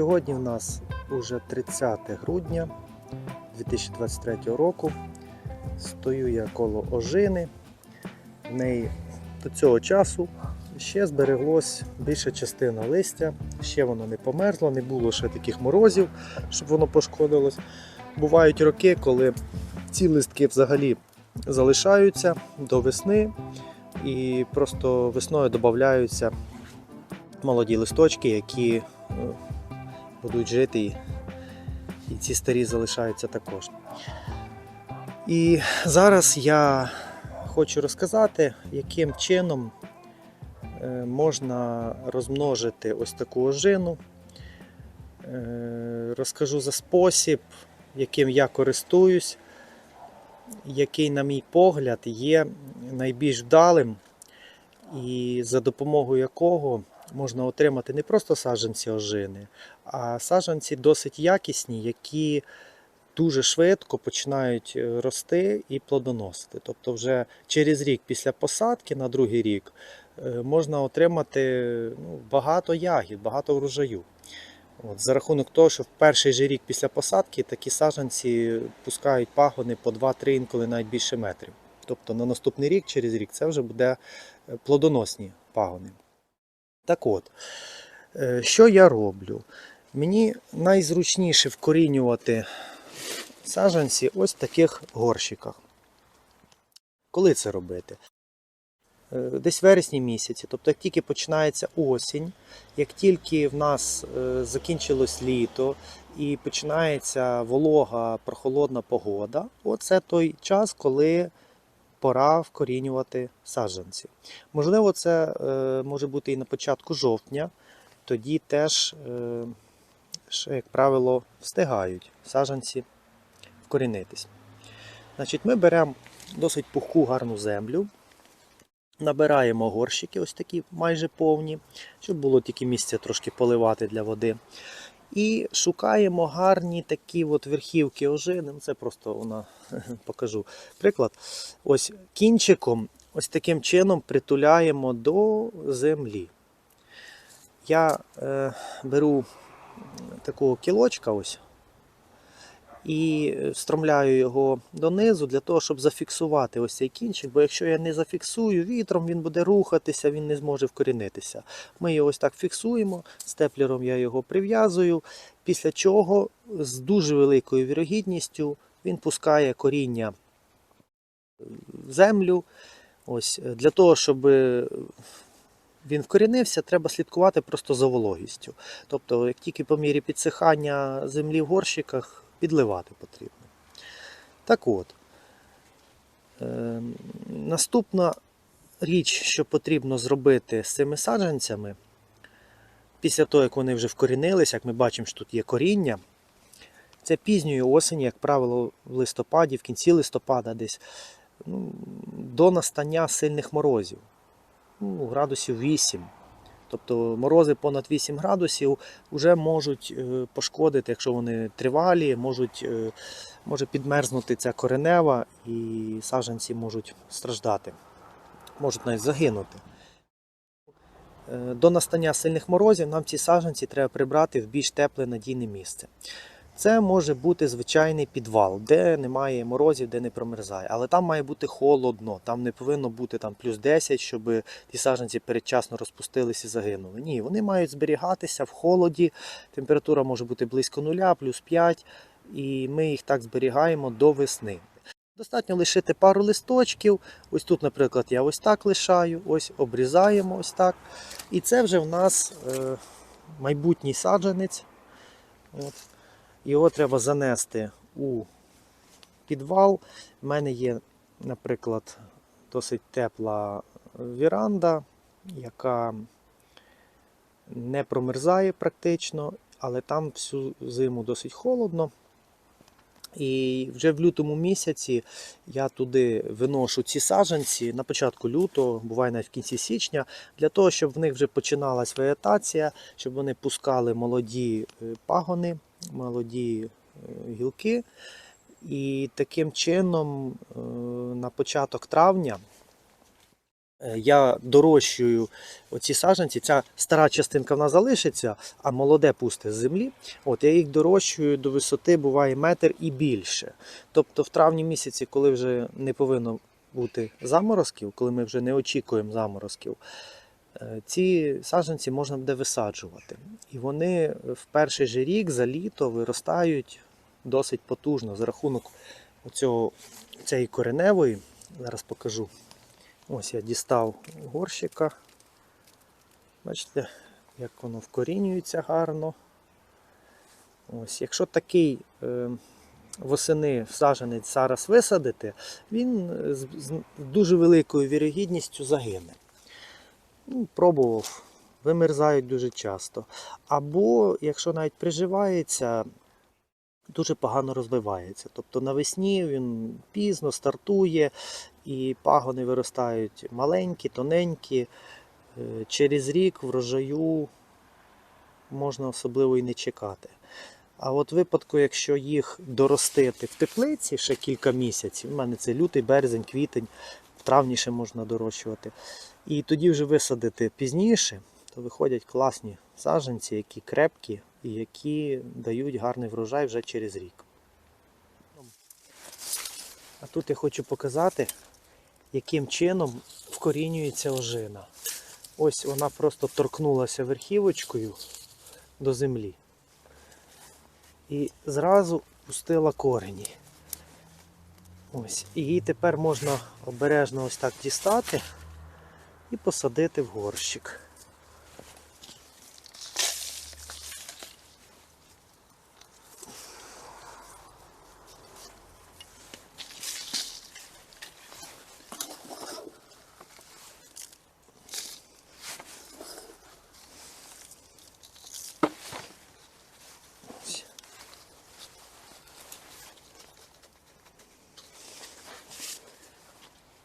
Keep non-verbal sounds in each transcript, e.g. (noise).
Сьогодні в нас уже 30 грудня 2023 року. Стою я коло ожини. В неї до цього часу ще збереглось більша частина листя, ще воно не померзло, не було ще таких морозів, щоб воно пошкодилось. Бувають роки, коли ці листки взагалі залишаються до весни і просто весною додаються молоді листочки, які е, будуть жити, і, ці старі залишаються також. І зараз я хочу розказати, яким чином е, можна розмножити ось таку ожину. Е, Розкажу за спосіб, яким я користуюсь, який, на мій погляд, є найбільш вдалим, і за допомогою якого можна отримати не просто саджанці ожини, а саджанці досить якісні, які дуже швидко починають е, рости і плодоносити. Тобто, вже через рік після посадки на другий рік е, можна отримати ну, багато ягід, багато врожаю. От, за рахунок того, що в перший же рік після посадки такі саджанці пускають пагони по 2-3, інколи навіть більше метрів. Тобто на наступний рік, через рік, це вже буде е, плодоносні пагони. Так от, що я роблю? Мені найзручніше вкорінювати саджанці ось в таких горщиках. Коли це робити? Е, Десь вересні місяці, тобто як тільки починається осінь, як тільки в нас е, закінчилось літо і починається волога, прохолодна погода, оце той час, коли пора вкорінювати саджанці. Можливо, це е, може бути і на початку жовтня, тоді теж, ще, як правило, встигають саджанці вкорінитись. Значить, ми беремо досить пухку гарну землю, набираємо горщики, ось такі майже повні, щоб було тільки місце трошки поливати для води. І шукаємо гарні такі от верхівки ожини. Це просто вона (laughs) покажу приклад. Ось кінчиком, ось таким чином притуляємо до землі. Я е, беру такого кілочка ось і встромляю його донизу для того, щоб зафіксувати ось цей кінчик. Бо якщо я не зафіксую вітром, він буде рухатися, він не зможе вкорінитися. Ми його ось так фіксуємо, степлером я його прив'язую, після чого з дуже великою вірогідністю він пускає коріння в землю. Ось, Для того, щоб він вкорінився, треба слідкувати просто за вологістю. Тобто, як тільки по мірі підсихання землі в горщиках, підливати потрібно. Так от, е, наступна річ, що потрібно зробити з цими саджанцями, після того, як вони вже вкорінилися, як ми бачимо, що тут є коріння, це пізньої осені, як правило, в листопаді, в кінці листопада десь ну, до настання сильних морозів, ну, градусів 8. Тобто морози понад 8 градусів вже можуть е, пошкодити, якщо вони тривалі, можуть, е, може підмерзнути ця коренева і саджанці можуть страждати, можуть навіть загинути. Е, До настання сильних морозів нам ці саджанці треба прибрати в більш тепле надійне місце. Це може бути звичайний підвал, де немає морозів, де не промерзає. Але там має бути холодно, там не повинно бути там плюс 10, щоб ті саджанці передчасно розпустилися і загинули. Ні, вони мають зберігатися в холоді. Температура може бути близько нуля, плюс 5, і ми їх так зберігаємо до весни. Достатньо лишити пару листочків. Ось тут, наприклад, я ось так лишаю, ось обрізаємо ось так. І це вже в нас е, майбутній саджанець. От. Його треба занести у підвал. У мене є, наприклад, досить тепла віранда, яка не промерзає практично, але там всю зиму досить холодно. І вже в лютому місяці я туди виношу ці саджанці на початку лютого, буває навіть в кінці січня, для того, щоб в них вже починалась вегетація, щоб вони пускали молоді е, пагони, молоді е, гілки. І таким чином е, на початок травня Е, Я дорощую оці саджанці. Ця стара частинка в нас залишиться, а молоде пусте з землі. От я їх дорощую до висоти, буває метр і більше. Тобто в травні місяці, коли вже не повинно бути заморозків, коли ми вже не очікуємо заморозків, ці саджанці можна буде висаджувати. І вони в перший же рік за літо виростають досить потужно за рахунок оцього, цієї кореневої. Зараз покажу. Ось я дістав горщика. Бачите, як воно вкорінюється гарно. Ось, якщо такий е, восени саджанець зараз висадити, він е, з, з дуже великою вірогідністю загине. Ну, пробував, вимерзають дуже часто. Або, якщо навіть приживається, дуже погано розвивається. Тобто навесні він пізно стартує, і пагони виростають маленькі, тоненькі. Е, Через рік врожаю можна особливо і не чекати. А от випадку, якщо їх доростити в теплиці ще кілька місяців, у мене це лютий, березень, квітень, в травні ще можна дорощувати, і тоді вже висадити пізніше, то виходять класні саджанці, які крепкі і які дають гарний врожай вже через рік. А тут я хочу показати, яким чином вкорінюється ожина. Ось вона просто торкнулася верхівочкою до землі і зразу пустила корені. Ось. І її тепер можна обережно ось так дістати і посадити в горщик.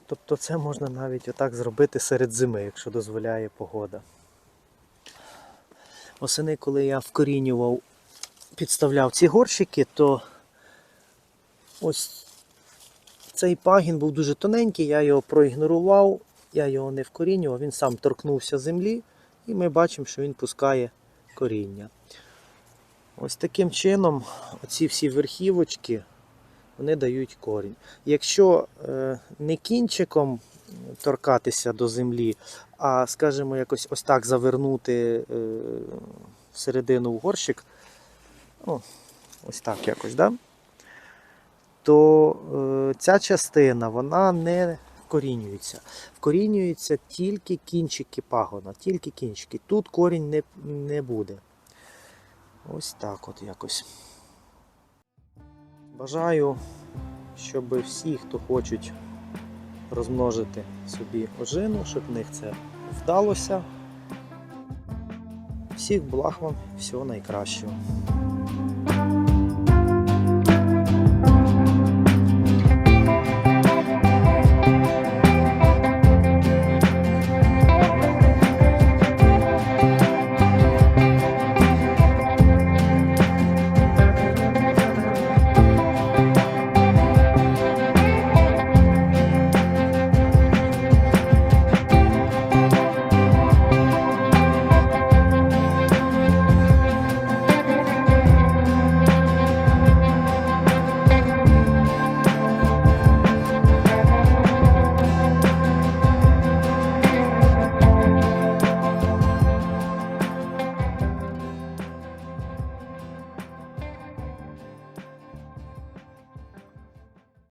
Тобто це можна навіть отак зробити серед зими, якщо дозволяє погода. Осени, коли я вкорінював, підставляв ці горщики, то ось цей пагін був дуже тоненький, я його проігнорував, я його не вкорінював, він сам торкнувся землі, і ми бачимо, що він пускає коріння. Ось таким чином оці всі верхівочки вони дають корінь. Якщо е, не кінчиком торкатися до землі, а, скажімо, якось ось так завернути е, всередину в горщик, ну, ось так якось, да? то е, ця частина вона не вкорінюється. Вкорінюються тільки кінчики пагона, тільки кінчики. Тут корінь не, не буде. Ось так от якось. Бажаю, щоб всі, хто хочуть розмножити собі ожину, щоб в них це вдалося. Всіх благ вам, всього найкращого.